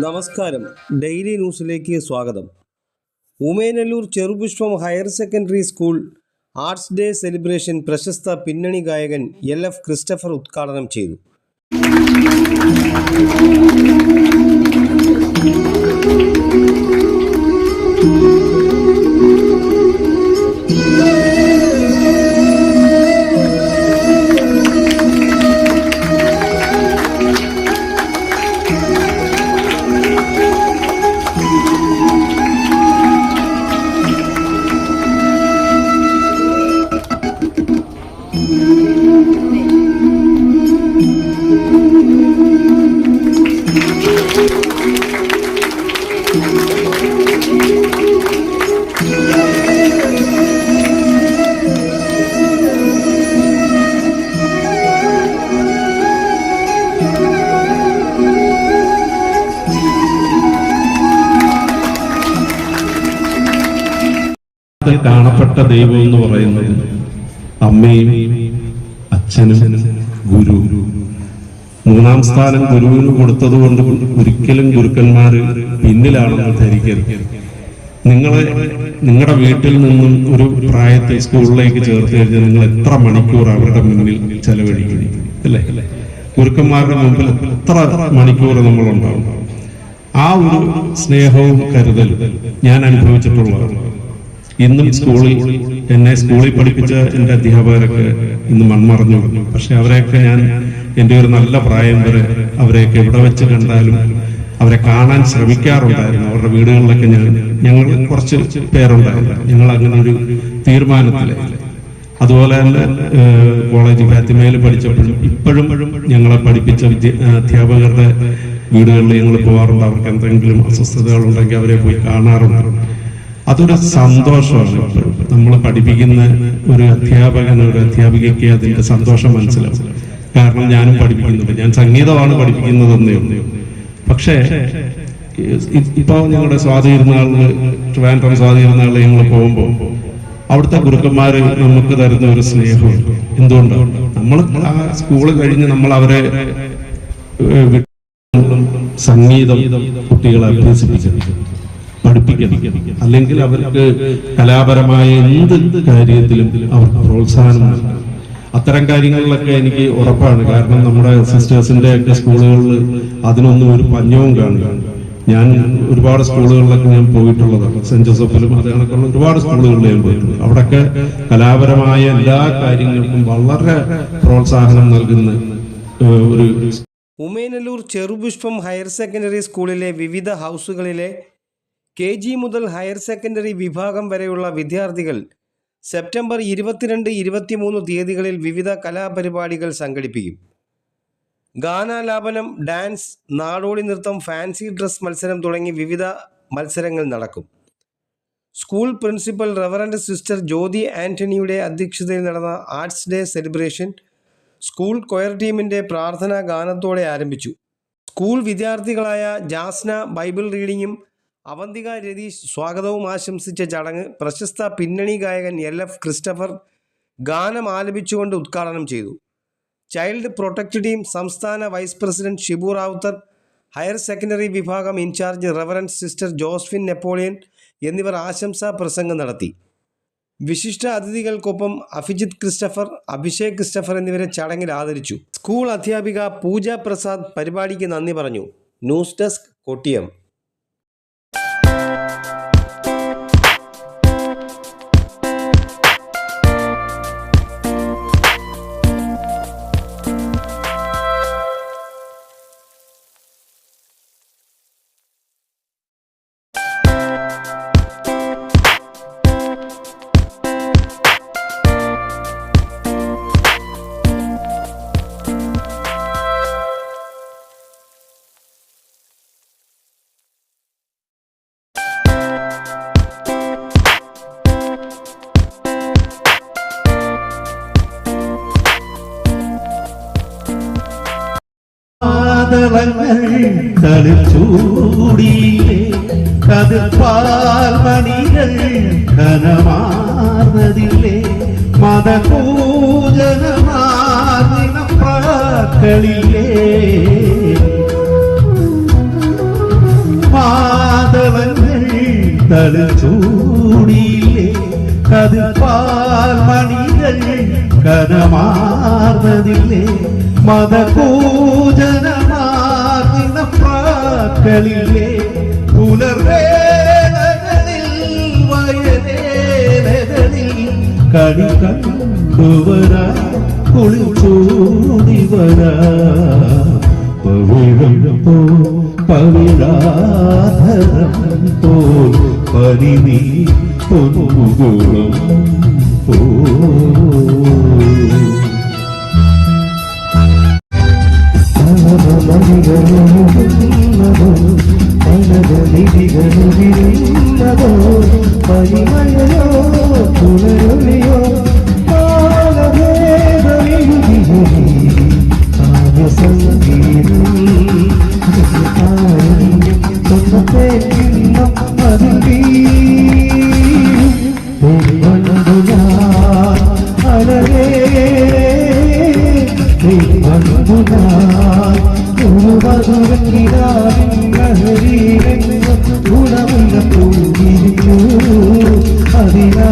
നമസ്കാരം. ഡെയിലി ന്യൂസിലേക്ക് സ്വാഗതം. Umayanallur Cherupushpam higher secondary school arts day celebration പ്രശസ്ത പിന്നണി ഗായകൻ എൽ എഫ് ക്രിസ്റ്റഫർ ഉദ്ഘാടനം ചെയ്തു. അതിൽ കാണപ്പെട്ട ദൈവം എന്ന് പറയുന്നത് അമ്മയും അച്ഛനും ഗുരു. മൂന്നാം സ്ഥാനം ഗുരുവിന് കൊടുത്തത് കൊണ്ട് ഒരിക്കലും ഗുരുക്കന്മാര് പിന്നിലാണെന്ന് ധരിക്കരുത്. നിങ്ങളെ നിങ്ങളുടെ വീട്ടിൽ നിന്നും ഒരു പ്രായത്തെ സ്കൂളിലേക്ക് ചേർത്ത് കഴിഞ്ഞാൽ നിങ്ങൾ എത്ര മണിക്കൂർ അവരുടെ മുന്നിൽ ചെലവഴിക്കുന്നു അല്ലേ? ഗുരുക്കന്മാരുടെ മുമ്പിൽ എത്ര മണിക്കൂർ നമ്മൾ ഉണ്ടാവും ആ ഒരു സ്നേഹവും കരുതലും ഞാൻ അനുഭവിച്ചിട്ടുള്ളതാണ്. ഇന്നും സ്കൂളിൽ എന്നെ സ്കൂളിൽ പഠിപ്പിച്ച എന്റെ അധ്യാപകരൊക്കെ ഇന്ന് മൺമറഞ്ഞു. പക്ഷെ അവരെയൊക്കെ ഞാൻ എന്റെ ഒരു നല്ല പ്രായം വരെ അവരെയൊക്കെ എവിടെ വെച്ച് കണ്ടാലും അവരെ കാണാൻ ശ്രമിക്കാറുണ്ടായിരുന്നു. അവരുടെ വീടുകളിലൊക്കെ ഞാൻ ഞങ്ങൾ കുറച്ച് പേരുണ്ടായിരുന്നു. ഞങ്ങൾ അങ്ങനെ ഒരു തീരുമാനത്തിലായി. അതുപോലെ തന്നെ കോളേജ് ഫാത്തിമയിൽ പഠിച്ചപ്പോഴും ഇപ്പോഴും ഞങ്ങളെ പഠിപ്പിച്ച വിദ്യ അധ്യാപകരുടെ വീടുകളിൽ ഞങ്ങൾ പോകാറുണ്ട്. അവർക്ക് എന്തെങ്കിലും അസ്വസ്ഥതകൾ ഉണ്ടെങ്കിൽ അവരെ പോയി കാണാറുണ്ട്. അതൊരു സന്തോഷമാണ്. നമ്മൾ പഠിപ്പിക്കുന്ന ഒരു അധ്യാപകൻ ഒരു അധ്യാപികയ്ക്ക് അതിന്റെ സന്തോഷം മനസ്സിലാവും. കാരണം ഞാനും പഠിപ്പിക്കുന്നുണ്ട്. ഞാൻ സംഗീതമാണ് പഠിപ്പിക്കുന്നതെന്നേ ഉള്ളൂ. പക്ഷേ ഇ- ഇപ്പൊ ഞങ്ങളുടെ സ്വാധീനനാളിൽ ട്രിവാൻഡ്രം സ്വാധീനനാളിൽ ഞങ്ങൾ പോകുമ്പോൾ അവിടുത്തെ ഗുരുക്കന്മാര് നമുക്ക് തരുന്ന ഒരു സ്നേഹം എന്തുകൊണ്ടാണ് നമ്മൾ ആ സ്കൂൾ കഴിഞ്ഞ് നമ്മൾ അവരെ സംഗീതം കുട്ടികളെ അഭ്യസിപ്പിക്കണം പഠിപ്പിക്കണം. അല്ലെങ്കിൽ അവർക്ക് കലാപരമായ എന്ത് കാര്യത്തിലും അവർക്ക് പ്രോത്സാഹനം നൽകണം. അത്തരം കാര്യങ്ങളിലൊക്കെ എനിക്ക് ഉറപ്പാണ്. കാരണം നമ്മുടെ സിസ്റ്റേഴ്സിന്റെ ഒക്കെ സ്കൂളുകളിൽ അതിനൊന്നും ഒരു പഞ്ഞവും കാണുക ഞാൻ ഒരുപാട് സ്കൂളുകളിലൊക്കെ ഞാൻ പോയിട്ടുള്ളതാണ്. സെന്റ് ജോസഫിലും അത് കണക്കുള്ള ഒരുപാട് സ്കൂളുകളിൽ ഞാൻ പോയിട്ടുണ്ട്. അവിടെയൊക്കെ കലാപരമായ എല്ലാ കാര്യങ്ങൾക്കും വളരെ പ്രോത്സാഹനം നൽകുന്ന ഒരു ഉമേനല്ലൂർ ചെറുപുഷ്പം ഹയർ സെക്കൻഡറി സ്കൂളിലെ വിവിധ ഹൗസുകളിലെ കെ ജി മുതൽ ഹയർ സെക്കൻഡറി വിഭാഗം വരെയുള്ള വിദ്യാർത്ഥികൾ സെപ്റ്റംബർ ഇരുപത്തിരണ്ട് ഇരുപത്തിമൂന്ന് തീയതികളിൽ വിവിധ കലാപരിപാടികൾ സംഘടിപ്പിക്കും. ഗാനാലാപനം ഡാൻസ് നാടോടി നൃത്തം ഫാൻസി ഡ്രസ് മത്സരം തുടങ്ങി വിവിധ മത്സരങ്ങൾ നടക്കും. School principal reverend sister Jyothi ആന്റണിയുടെ അധ്യക്ഷതയിൽ നടന്ന arts day celebration school choir ടീമിന്റെ പ്രാർത്ഥനാ ഗാനത്തോടെ ആരംഭിച്ചു. സ്കൂൾ വിദ്യാർത്ഥികളായ ജാസ്ന ബൈബിൾ റീഡിങ്ങും അവന്തിക രതീഷ് സ്വാഗതവും ആശംസിച്ച ചടങ്ങ് പ്രശസ്ത പിന്നണി ഗായകൻ എൽ എഫ് ക്രിസ്റ്റഫർ ഗാനം ആലപിച്ചുകൊണ്ട് ഉദ്ഘാടനം ചെയ്തു. ചൈൽഡ് പ്രൊട്ടക്ട് ടീം സംസ്ഥാന vice president Shibu Rawther higher secondary വിഭാഗം incharge reverend sister Josephine Napoleon എന്നിവർ ആശംസാ പ്രസംഗം നടത്തി. വിശിഷ്ട അതിഥികൾക്കൊപ്പം അഭിജിത്ത് ക്രിസ്റ്റഫർ അഭിഷേക് ക്രിസ്റ്റഫർ എന്നിവരെ ചടങ്ങിൽ ആദരിച്ചു. സ്കൂൾ അധ്യാപിക പൂജ പ്രസാദ് പരിപാടിക്ക് നന്ദി പറഞ്ഞു. News desk Kottiyam. മാതളങ്ങൾ കളിച്ചൂടിയില്ലേ കതിർപ്പാൽമണികൾ ഘനമാർന്നതില്ലേ മതപൂജനമാർന്നിന പ്രാക്കളില്ലേ തളിച്ചൂടിയേ ചൂടിയില്ലേ കതിർ പാൽമണികൾ കനമാർന്നതില്ലേ മതപൂജനമാർന്ന പ്രാക്കളില്ലേ പുലർവേളകളിൽ വയലേലകളിൽ കണി കണ്ടുവരാ കുളിച്ചൂടി വരാ. പവിഴം പോ പവിഴാധരം പോ പരിനീ പൊന്നുകുളം പോ. പരിമയോ പുനരുളിയോ സംഗീതം സ്വന്തത്തെ അതിൽ അലരേ ും അതിനാ